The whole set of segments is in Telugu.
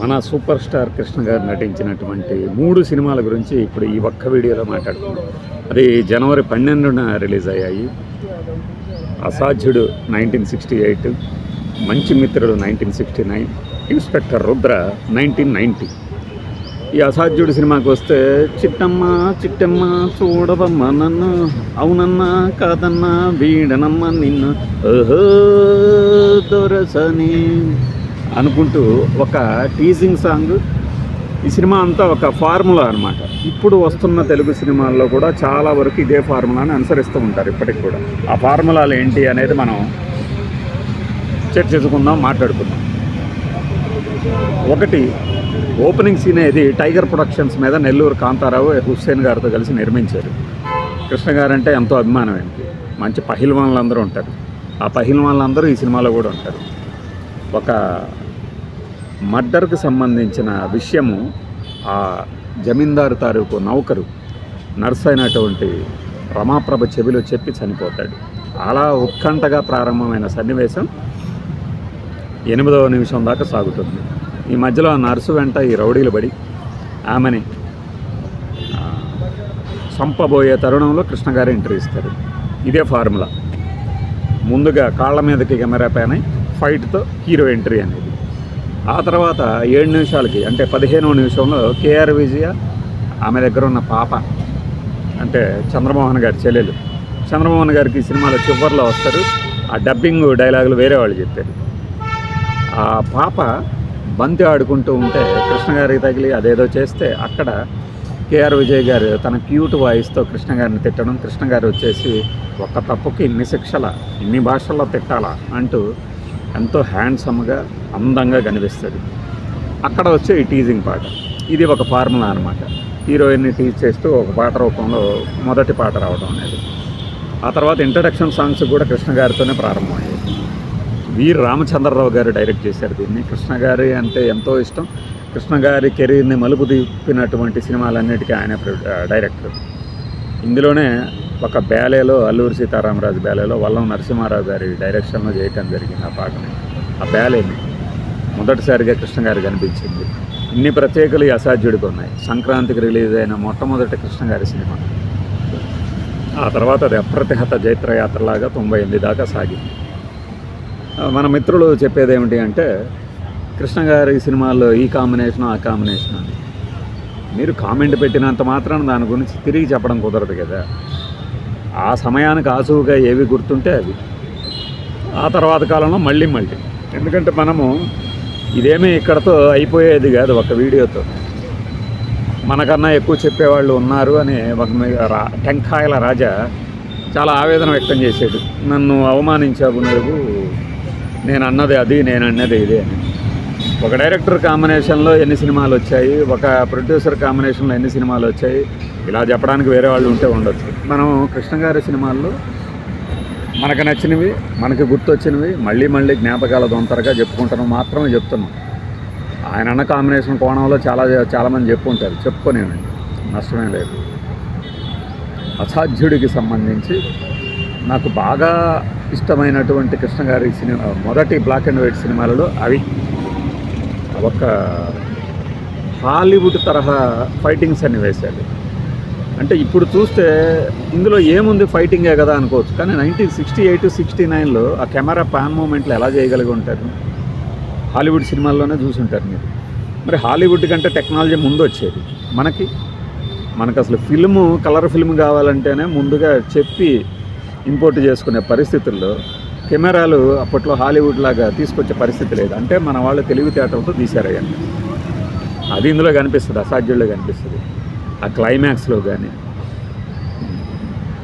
మన సూపర్ స్టార్ కృష్ణ గారు నటించినటువంటి మూడు సినిమాల గురించి ఇప్పుడు ఈ ఒక్క వీడియోలో మాట్లాడుకున్నాం అది జనవరి పన్నెండున రిలీజ్ అయ్యాయి. అసాధ్యుడు నైన్టీన్ సిక్స్టీ ఎయిట్ మంచి మిత్రుడు nineteen sixty nine inspector Rudra nineteen ninety ఈ అసాధ్యుడు సినిమాకి వస్తే చిట్టమ్మ చిట్టమ్మ చూడవమ్మ నన్ను అవునన్నా కాదన్నా వీడనమ్మ నిన్ను ఓహో దొరసని. అనుకుంటూ ఒక టీజింగ్ సాంగ్ ఈ సినిమా అంతా ఒక ఫార్ములా అనమాట ఇప్పుడు వస్తున్న తెలుగు సినిమాల్లో కూడా చాలా వరకు ఇదే ఫార్ములాని అనుసరిస్తూ ఉంటారు ఇప్పటికి కూడా. ఆ ఫార్ములాలు ఏంటి అనేది మనం చర్చించుకుందాం మాట్లాడుకుందాం. ఒకటి ఓపెనింగ్ సీన్ అనేది టైగర్ ప్రొడక్షన్స్ మీద నెల్లూరు కాంతారావు హుస్సేన్ గారితో కలిసి నిర్మించారు. కృష్ణ గారంటే ఎంతో అభిమానం ఆయనకి మంచి పహిల్వాన్లందరూ ఉంటారు. ఆ పహిల్వాన్లందరూ ఈ సినిమాలో కూడా ఉంటారు. ఒక మర్డర్కి సంబంధించిన విషయము ఆ జమీందారు తారూకు నౌకరు నర్స్ అయినటువంటి రమాప్రభ చెవిలో చెప్పి చనిపోతాడు. అలా ఉత్కంఠగా ప్రారంభమైన సన్నివేశం ఎనిమిదవ నిమిషం దాకా సాగుతుంది. ఈ మధ్యలో నర్సు వెంట ఈ రౌడీలు పడి ఆమెని చంపబోయే తరుణంలో కృష్ణగారు ఎంట్రీ ఇస్తారు. ఇదే ఫార్ములా. ముందుగా కాళ్ళ మీదకి కెమెరా పైన ఫైట్తో హీరో ఎంట్రీ అనేది. ఆ తర్వాత ఏడు నిమిషాలకి అంటే పదిహేనవ నిమిషంలో కేఆర్ విజయ ఆమె దగ్గర ఉన్న పాప అంటే చంద్రమోహన్ గారి చెల్లెలు. చంద్రమోహన్ గారికి సినిమాలో చివరిలో వస్తారు. ఆ డబ్బింగ్ డైలాగులు వేరే వాళ్ళు చెప్పారు. ఆ పాప బంతి ఆడుకుంటూ ఉంటే కృష్ణ గారికి తగిలి అదేదో చేస్తే అక్కడ కేఆర్ విజయ్ గారు తన క్యూట్ వాయిస్తో కృష్ణ గారిని తిట్టడం కృష్ణ గారు వచ్చేసి ఒక్క తప్పుకి ఇన్ని శిక్షల ఇన్ని భాషల్లో తిట్టాలా అంటూ ఎంతో హ్యాండ్సమ్గా అందంగా కనిపిస్తుంది. అక్కడ వచ్చే ఈ టీజింగ్ పాట. ఇది ఒక ఫార్ములా అనమాట హీరోయిన్ని టీజ్ చేస్తూ ఒక పాట రూపంలో మొదటి పాట రావడం అనేది. ఆ తర్వాత ఇంట్రడక్షన్ సాంగ్స్ కూడా కృష్ణ గారితోనే ప్రారంభమయ్యాయి. వీర్ రామచంద్రరావు గారు డైరెక్ట్ చేశారు దీన్ని. కృష్ణ గారి అంటే ఎంతో ఇష్టం. కృష్ణ గారి కెరీర్ని మలుపు తిప్పినటువంటి సినిమాలన్నిటికీ ఆయన డైరెక్టర్. ఇందులోనే ఒక బ్యాలేలో అల్లూరి సీతారామరాజు బ్యాలేలో వల్లం నరసింహారావు గారి డైరెక్షన్లో చేయటం జరిగింది ఆ పాటని. ఆ బ్యాలేని మొదటిసారిగా కృష్ణ గారు కనిపించింది ఇన్ని ప్రత్యేకలు ఈ అసాధ్యుడికి ఉన్నాయి. సంక్రాంతికి రిలీజ్ అయిన మొట్టమొదటి కృష్ణ గారి సినిమా. ఆ తర్వాత అది అప్రతిహత జైత్రయాత్రలాగా తొంభై ఎనిమిది దాకా సాగింది. మన మిత్రులు చెప్పేది ఏమిటి అంటే కృష్ణ గారి సినిమాల్లో ఈ కాంబినేషన్ ఆ కాంబినేషన్ అని. మీరు కామెంట్ పెట్టినంత మాత్రం దాని గురించి తిరిగి చెప్పడం కుదరదు కదా. ఆ సమయానికి ఆసువుగా ఏవి గుర్తుంటే అవి. ఆ తర్వాత కాలంలో మళ్ళీ మళ్ళీ. ఎందుకంటే మనము ఇదేమీ ఇక్కడతో అయిపోయేది కాదు ఒక వీడియోతో. మనకన్నా ఎక్కువ చెప్పేవాళ్ళు ఉన్నారు అని ఒక రా టెంకాయల రాజా చాలా ఆవేదన వ్యక్తం చేసేది నన్ను అవమానించావు నువ్వు నేను అన్నది అది నేను అన్నది ఇదే అని. ఒక డైరెక్టర్ కాంబినేషన్లో ఎన్ని సినిమాలు వచ్చాయి ఒక ప్రొడ్యూసర్ కాంబినేషన్లో ఎన్ని సినిమాలు వచ్చాయి ఇలా చెప్పడానికి వేరే వాళ్ళు ఉంటే ఉండొచ్చు. మనం కృష్ణ గారి సినిమాల్లో మనకు నచ్చినవి మనకి గుర్తొచ్చినవి మళ్ళీ మళ్ళీ జ్ఞాపకాల దొంతరగా చెప్పుకుంటాను మాత్రమే చెప్తున్నాం ఆయన అన్న కాంబినేషన్ కోణంలో చాలా చాలామంది చెప్పుకుంటారు. చెప్పుకోనివ్వండి నష్టమే లేదు. అసాధ్యుడికి సంబంధించి నాకు బాగా ఇష్టమైనటువంటి కృష్ణ గారి సినిమా మొదటి బ్లాక్ అండ్ వైట్ సినిమాలలో అవి. ఒక హాలీవుడ్ తరహా ఫైటింగ్స్ అన్ని వేశాడు అంటే ఇప్పుడు చూస్తే ఇందులో ఏముంది ఫైటింగే కదా అనుకోవచ్చు. కానీ నైన్టీన్ సిక్స్టీ ఎయిట్ సిక్స్టీ నైన్లో ఆ కెమెరా పాన్ మూమెంట్లు ఎలా చేయగలిగి ఉంటారు? హాలీవుడ్ సినిమాల్లోనే చూసుంటారు మీరు. మరి హాలీవుడ్ కంటే టెక్నాలజీ ముందు వచ్చేది మనకి మనకు అసలు ఫిల్ము కలర్ ఫిల్మ్ కావాలంటేనే ముందుగా చెప్పి ఇంపోర్ట్ చేసుకునే పరిస్థితుల్లో కెమెరాలు అప్పట్లో హాలీవుడ్ లాగా తీసుకొచ్చే పరిస్థితి లేదు. అంటే మన వాళ్ళు తెలివితేటలతో తీశారయ్యండి అది ఇందులో కనిపిస్తుంది అసాధ్యుల్లో కనిపిస్తుంది. ఆ క్లైమాక్స్లో కానీ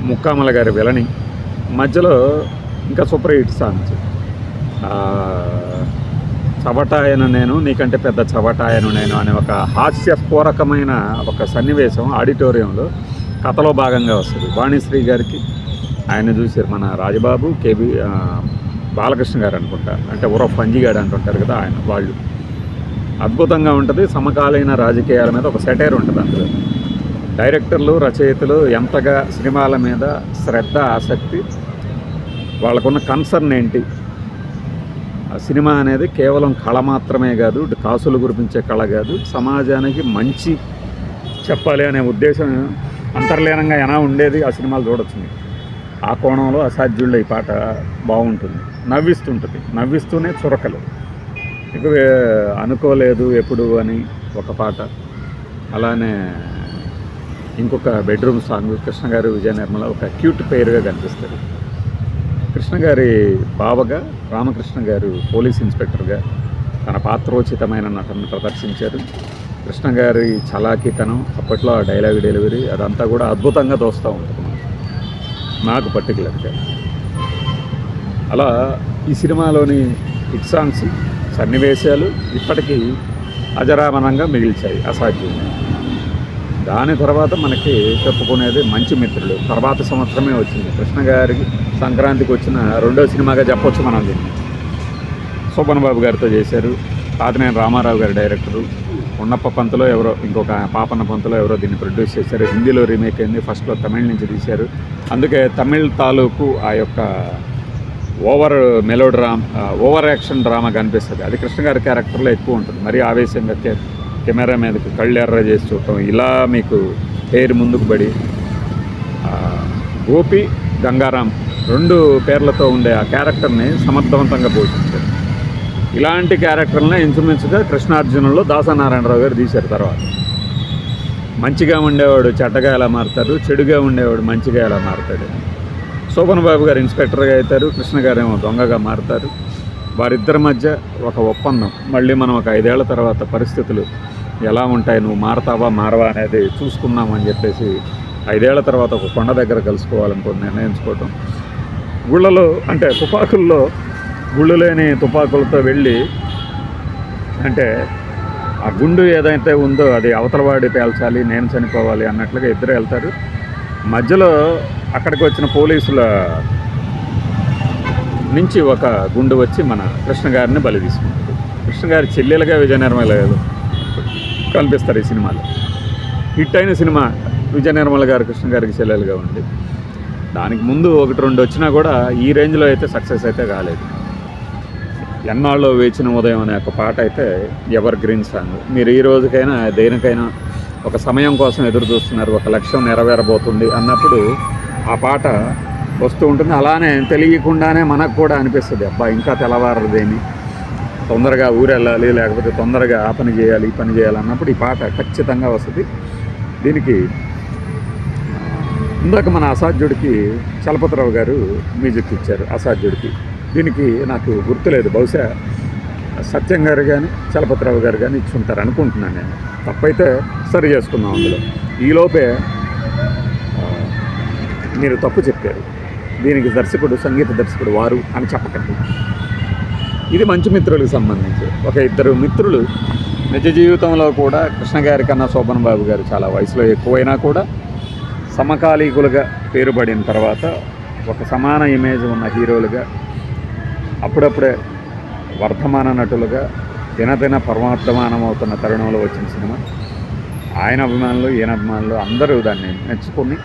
ముక్కామల గారి విలని మధ్యలో ఇంకా సూపర్ హిట్ సాంగ్స్. చవటాయను నేను నీకంటే పెద్ద చవటాయను నేను అనే ఒక హాస్యపూరకమైన ఒక సన్నివేశం ఆడిటోరియంలో కథలో భాగంగా వస్తుంది. వాణిశ్రీ గారికి ఆయన చూసారు మన రాజబాబు కేబీ బాలకృష్ణ గారు అనుకుంటా అంటే ఉరఫ్ పంజిగాడు అంటుంటారు కదా ఆయన వాళ్ళు. అద్భుతంగా ఉంటుంది. సమకాలీన రాజకీయాల మీద ఒక సెటైర్ ఉంటుంది అందులో. డైరెక్టర్లు రచయితలు ఎంతగా సినిమాల మీద శ్రద్ధ ఆసక్తి వాళ్ళకున్న కన్సర్న్ ఏంటి? ఆ సినిమా అనేది కేవలం కళ మాత్రమే కాదు కాసులు గురిపించే కళ కాదు సమాజానికి మంచి చెప్పాలి అనే ఉద్దేశం అంతర్లీనంగా ఎలా ఉండేది ఆ సినిమాలు చూడొచ్చు ఆ కోణంలో అసాధ్యుల్లో ఈ పాట బాగుంటుంది నవ్విస్తుంటుంది. నవ్విస్తూనే చురకలు. ఇక అనుకోలేదు ఎప్పుడు అని ఒక పాట. అలానే ఇంకొక బెడ్రూమ్ సాంగ్ కృష్ణ గారు విజయ నిర్మల ఒక క్యూట్ పేరుగా కనిపిస్తుంది కృష్ణ గారి బావగా రామకృష్ణ గారు పోలీస్ ఇన్స్పెక్టర్గా తన పాత్రోచితమైన నటనను ప్రదర్శించారు. కృష్ణ గారి చలాకితనం అప్పట్లో ఆ డైలాగ్ డెలివరీ అదంతా కూడా అద్భుతంగా దోస్తూ ఉంటుంది నాకు పర్టికులర్గా. అలా ఈ సినిమాలోని హిట్ సాంగ్స్ సన్నివేశాలు ఇప్పటికీ అజరామనంగా మిగిల్చాయి అసాధ్యంగా దాని తర్వాత మనకి చెప్పుకునేది మంచి మిత్రులు. తర్వాత సంవత్సరమే వచ్చింది. కృష్ణ గారికి సంక్రాంతికి వచ్చిన రెండో సినిమాగా చెప్పొచ్చు మనం దీన్ని. శోభన్ బాబు గారితో చేశారు. తాతినేని రామారావు గారి డైరెక్టరు. ఉన్నప్ప పంతలో ఎవరో ఇంకొక పాపన్న పంతులో ఎవరో దీన్ని ప్రొడ్యూస్ చేశారు. హిందీలో రీమేక్ అయింది. ఫస్ట్లో తమిళ నుంచి తీశారు. అందుకే తమిళ్ తాలూకు ఆ యొక్క over melodrama over action drama కనిపిస్తుంది. అది కృష్ణ గారి క్యారెక్టర్లో ఎక్కువ ఉంటుంది. మరీ ఆవేశంగా కెమెరా మీదకి కళ్ళు ఎర్ర చేసి చూడటం ఇలా మీకు పేరు ముందుకు పడి గోపి గంగారాం రెండు పేర్లతో ఉండే ఆ క్యారెక్టర్ని సమర్థవంతంగా పోషించారు. ఇలాంటి క్యారెక్టర్ని ఇంచుమించుగా కృష్ణార్జునుల్లో దాసనారాయణరావు గారు తీశారు తర్వాత. మంచిగా ఉండేవాడు చెడ్డగా ఎలా మారుతాడు చెడుగా ఉండేవాడు మంచిగా ఎలా మారుతాడు? శోభన్ బాబు గారు ఇన్స్పెక్టర్గా అవుతారు కృష్ణ గారేమో దొంగగా మారుతారు. వారిద్దరి మధ్య ఒక ఒప్పందం. మళ్ళీ మనం ఒక ఐదేళ్ళ తర్వాత పరిస్థితులు ఎలా ఉంటాయి నువ్వు మారతావా మారవా అనేది చూసుకుందామని చెప్పేసి ఐదేళ్ళ తర్వాత ఒక కొండ దగ్గర కలుసుకోవాలనుకుని నిర్ణయించుకోవటం. గుళ్ళలో అంటే తుపాకుల్లో గుళ్ళు లేని తుపాకులతో వెళ్ళి అంటే ఆ గుండు ఏదైతే ఉందో అది అవతలవాడి పేల్చాలి నేను చనిపోవాలి అన్నట్లుగా ఇద్దరు వెళ్తారు. మధ్యలో అక్కడికి వచ్చిన పోలీసుల నుంచి ఒక గుండు వచ్చి మన కృష్ణ గారిని బలి తీసుకుంటారు కృష్ణ గారి చెల్లెలుగా విజయనిర్మల గారు కనిపిస్తారు ఈ సినిమాలో. హిట్ అయిన సినిమా విజయనిర్మల గారు కృష్ణ గారికి చెల్లెలుగా ఉంది దానికి ముందు ఒకటి రెండు వచ్చినా కూడా ఈ రేంజ్లో అయితే సక్సెస్ అయితే కాలేదు. ఎన్నాళ్ళు వేచిన ఉదయం అనే ఒక పాట అయితే ఎవర్ గ్రీన్ సాంగ్. మీరు ఈ రోజుకైనా దేనికైనా ఒక సమయం కోసం ఎదురు చూస్తున్నారు ఒక లక్ష్యం నెరవేరబోతుంది అన్నప్పుడు ఆ పాట వస్తూ ఉంటుంది. అలానే తెలియకుండానే మనకు కూడా అనిపిస్తుంది అబ్బా ఇంకా తెల్లవారదేమి తొందరగా ఊరెళ్ళాలి లేకపోతే తొందరగా ఆ పని చేయాలి ఈ పని చేయాలి అన్నప్పుడు ఈ పాట ఖచ్చితంగా వస్తుంది. దీనికి ఇందాక మన అసాధ్యుడికి చలపతిరావు గారు మ్యూజిక్ ఇచ్చారు అసాధ్యుడికి. దీనికి నాకు గుర్తులేదు బహుశా సత్యం గారు కానీ చలపతిరావు గారు కానీ ఇచ్చి ఉంటారు అనుకుంటున్నాను నేను. తప్పైతే సరి చేసుకుందాం అందులో. ఈలోపే మీరు తప్పు చెప్పారు. దీనికి దర్శకుడు సంగీత దర్శకుడు వారు అని చెప్పకండి. ఇది మంచి మిత్రులకు సంబంధించి. ఒక ఇద్దరు మిత్రులు నిజ జీవితంలో కూడా కృష్ణ గారి కన్నా శోభన్ బాబు గారు చాలా వయసులో ఎక్కువైనా కూడా సమకాలీకులుగా పేరుపడిన తర్వాత ఒక సమాన ఇమేజ్ ఉన్న హీరోలుగా అప్పుడప్పుడే వర్ధమాన నటులుగా దినదిన పరమార్థమానం అవుతున్న తరుణంలో వచ్చిన సినిమా. ఆయన అభిమానులు ఈయన అభిమానులు అందరూ దాన్ని మెచ్చుకొని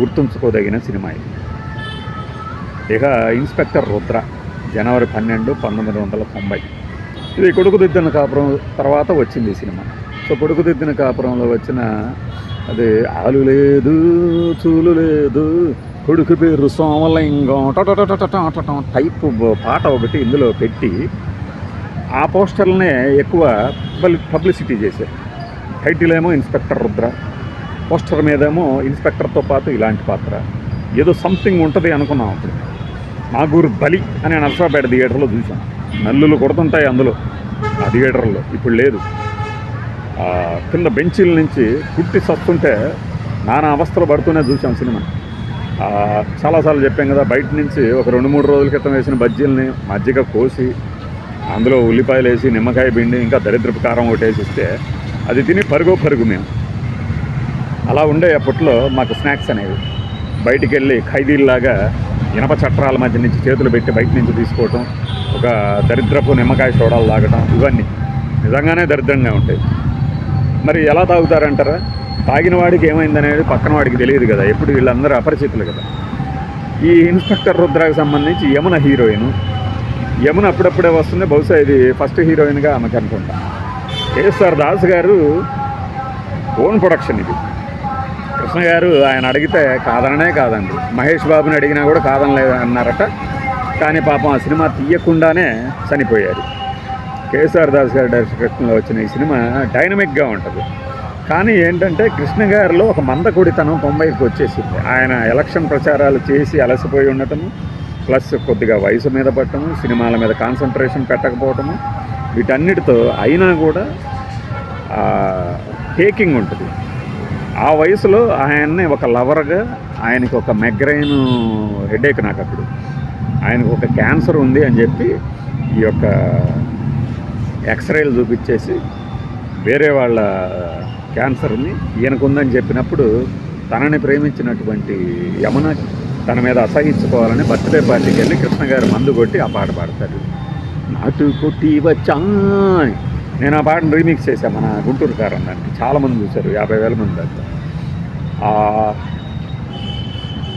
గుర్తుంచుకోదగిన సినిమా ఇది. ఇక ఇన్స్పెక్టర్ రుద్ర జనవరి పన్నెండు పంతొమ్మిది వందల తొంభై. ఇది కొడుకుదిద్దిన కాపురం తర్వాత వచ్చింది సినిమా. సో కొడుకుదిద్దిన కాపురంలో వచ్చిన అది ఆలు లేదు చూలు లేదు కొడుకు పేరు సోమలింగం టటం టైప్ పాట ఒకటి ఇందులో పెట్టి ఆ పోస్టర్లనే ఎక్కువ పబ్లిసిటీ చేశారు. టైటిల్ ఏమో ఇన్స్పెక్టర్ రుద్ర పోస్టర్ మీదేమో ఇన్స్పెక్టర్తో పాటు ఇలాంటి పాత్ర. ఏదో సంథింగ్ ఉంటుంది అనుకున్నాం అప్పుడు. నాగూరు బలి అని నర్సాపేట థియేటర్లో చూశాను. నల్లులు కొడుతుంటాయి అందులో. ఆ థియేటర్లో ఇప్పుడు లేదు. కింద బెంచీల నుంచి కుట్టి సస్తుంటే నానా అవస్థలు పడుతూనే చూసాం సినిమా. చాలాసార్లు చెప్పాం కదా బయట నుంచి ఒక రెండు మూడు రోజుల క్రితం వేసిన బజ్జీలని మజ్జిగ కోసి అందులో ఉల్లిపాయలు వేసి నిమ్మకాయ పిండి ఇంకా దరిద్రపు కారం ఒకటి వేసి ఇస్తే అది తిని పరుగు పరుగు మేము. అలా ఉండే అప్పట్లో మాకు స్నాక్స్ అనేవి. బయటికి వెళ్ళి ఖైదీల్లాగా ఇనప చట్రాల మధ్య నుంచి చేతులు పెట్టి బయట నుంచి తీసుకోవటం ఒక దరిద్రపు నిమ్మకాయ సోడాలు తాగటం ఇవన్నీ నిజంగానే దరిద్రంగా ఉంటాయి. మరి ఎలా తాగుతారంటారా? తాగిన వాడికి ఏమైందనేది పక్కన వాడికి తెలియదు కదా ఎప్పుడు వీళ్ళందరూ అపరిచితులు కదా. ఈ ఇన్స్పెక్టర్ రుద్రాకి సంబంధించి యమున హీరోయిన్ యమున అప్పుడప్పుడే వస్తుంది బహుశా ఇది ఫస్ట్ హీరోయిన్గా ఆమెకు అనుకుంటా. కేఎస్ఆర్ దాస్ గారు ఓన్ ప్రొడక్షన్ ఇది. కృష్ణ గారు ఆయన అడిగితే కాదననే కాదండి. మహేష్ బాబుని అడిగినా కూడా కాదనలేదు అన్నారట. కానీ పాపం ఆ సినిమా తీయకుండానే చనిపోయారు. కేసీఆర్ దాస్ గారి డైరెక్షన్లో వచ్చిన ఈ సినిమా డైనమిక్గా ఉంటుంది. కానీ ఏంటంటే కృష్ణ గారిలో ఒక మందకుడితనం తొంభైకి వచ్చేసింది. ఆయన ఎలక్షన్ ప్రచారాలు చేసి అలసిపోయి ఉండటము ప్లస్ కొద్దిగా వయసు మీద పట్టము సినిమాల మీద కాన్సన్ట్రేషన్ పెట్టకపోవటము వీటన్నిటితో అయినా కూడా టేకింగ్ ఉంటుంది. ఆ వయసులో ఆయన్ని ఒక లవర్గా ఆయనకి ఒక మెగ్రైన్ హెడేక్ నాకు అప్పుడు. ఆయనకు ఒక క్యాన్సర్ ఉంది అని చెప్పి ఈ యొక్క ఎక్స్రేలు చూపించేసి వేరే వాళ్ళ క్యాన్సర్ని ఈయనకు ఉందని చెప్పినప్పుడు తనని ప్రేమించినటువంటి యమున తన మీద అసహించుకోవాలని బర్త్డే పార్టీకి వెళ్ళి కృష్ణ గారు మందు కొట్టి ఆ పాట పాడతారు నాటు కొట్టి వచ్చా నేను ఆ పాటను రీమిక్స్ చేశాను మన గుంటూరు గారు దానికి. చాలామంది చూశారు యాభై వేల మంది దాకా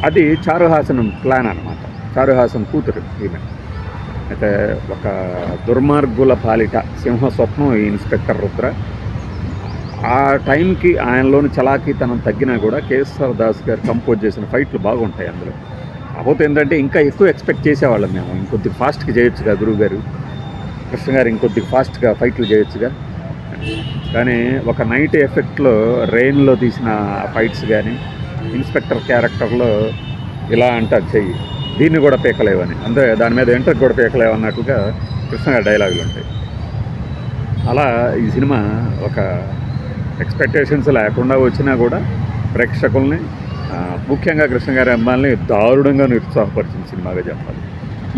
అది చారుహాసనం ప్లాన్ అనమాట చారుహాసన్ కూతురు ఈమె. అయితే ఒక దుర్మార్గుల పాలిట సింహ స్వప్నం ఈ ఇన్స్పెక్టర్ రుద్ర. ఆ టైంకి ఆయనలోని చలాకీతనం తగ్గినా కూడా కేఎస్ఆర్ దాస్ గారు కంపోజ్ చేసిన ఫైట్లు బాగుంటాయి అందులో. కాకపోతే ఏంటంటే ఇంకా ఎక్కువ ఎక్స్పెక్ట్ చేసేవాళ్ళం మేము. ఇంకొద్ది ఫాస్ట్గా చేయొచ్చుగా గురువు గారు కృష్ణ గారు ఇంకొద్ది ఫాస్ట్గా ఫైట్లు చేయొచ్చుగా. కానీ ఒక నైట్ ఎఫెక్ట్లో రెయిన్లో తీసిన ఫైట్స్ కానీ ఇన్స్పెక్టర్ క్యారెక్టర్లో ఇలా అంటారు చెయ్యి. దీన్ని కూడా పీకలేవని. అంటే దాని మీద ఎంటర్ కూడా పీకలేవు అన్నట్లుగా కృష్ణ గారి డైలాగులు ఉంటాయి. అలా ఈ సినిమా ఒక ఎక్స్పెక్టేషన్స్ లేకుండా వచ్చినా కూడా ప్రేక్షకుల్ని ముఖ్యంగా కృష్ణ గారి అమ్మాయిని దారుణంగా నిరుత్సాహపరిచిన సినిమాగా చెప్పాలి.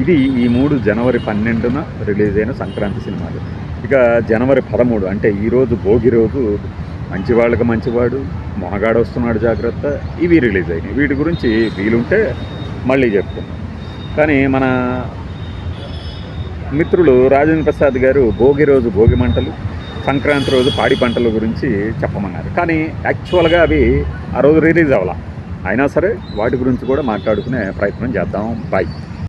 ఇది ఈ మూడు జనవరి పన్నెండున రిలీజ్ అయిన సంక్రాంతి సినిమాలు. ఇక జనవరి పదమూడు అంటే ఈరోజు భోగి రోజు మంచివాళ్ళకి మంచివాడు మొనగాడు వస్తున్నాడు జాగ్రత్త ఇవి రిలీజ్ అయినాయి. వీటి గురించి వీలుంటే మళ్ళీ చెప్తున్నాం కానీ మన మిత్రులు రాజేంద్ర ప్రసాద్ గారు భోగి రోజు భోగి మంటలు సంక్రాంతి రోజు పాడి పంటల గురించి చెప్పమన్నారు. కానీ యాక్చువల్గా అవి ఆ రోజు రిలీజ్ అవ్వాల. అయినా సరే వాటి గురించి కూడా మాట్లాడుకునే ప్రయత్నం చేద్దాం. బాయ్.